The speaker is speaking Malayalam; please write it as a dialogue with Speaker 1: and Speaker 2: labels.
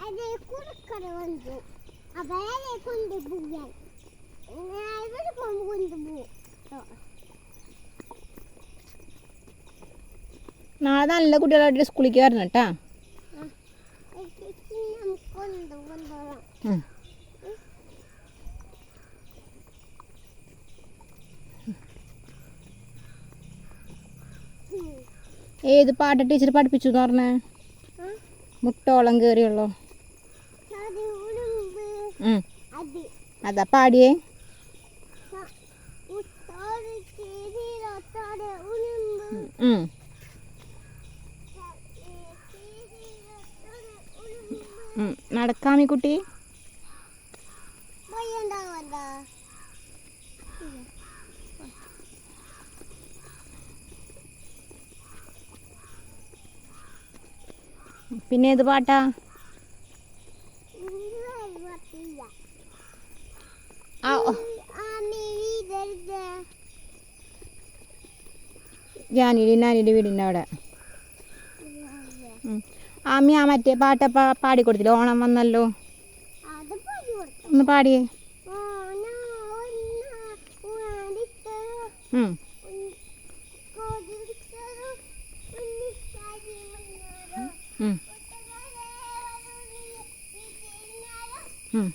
Speaker 1: ಅದೇ ಕುರುಕರೆ ಒಂದು ಆ ಬೆಳೆ ಕೊಂಡು ಬುಗ್ಯಾನ್ ಅಲ್ಬರು ಕೊಂಡು ಕೊಂಡು ಬೂ
Speaker 2: നാളെ നല്ല കുട്ടികളായിട്ട് സ്കൂളിലേക്ക് വരണം കേട്ടാ ഏത് പാട്ട് ടീച്ചർ പഠിപ്പിച്ചു എന്ന് പറഞ്ഞേ മുട്ടോളം കയറിയുള്ളോ
Speaker 1: അത് ഉടുമ്പ്
Speaker 2: ഉം.
Speaker 1: അത്
Speaker 2: അതാ പാടിയേ
Speaker 1: ഉത്തോട് ചെയ്തിരത്തോടെ ഉടുമ്പ്
Speaker 2: ഉം.
Speaker 1: ചെയ്തിരത്തോടെ ഉടുമ്പ്
Speaker 2: ഉം. നടക്കാമി കുട്ടി പിന്നെ ഏത് പാട്ടാ? ജാനിയുടെ നാനിയുടെ വീടിന്റെ അവിടെ. അമ്മി ആമി ആ മറ്റേ പാട്ട പാടി കൊടുത്തില്ല ഓണം വന്നല്ലോ. ഒന്ന് പാടിയേ.
Speaker 1: ഉം. 嗯。
Speaker 2: 嗯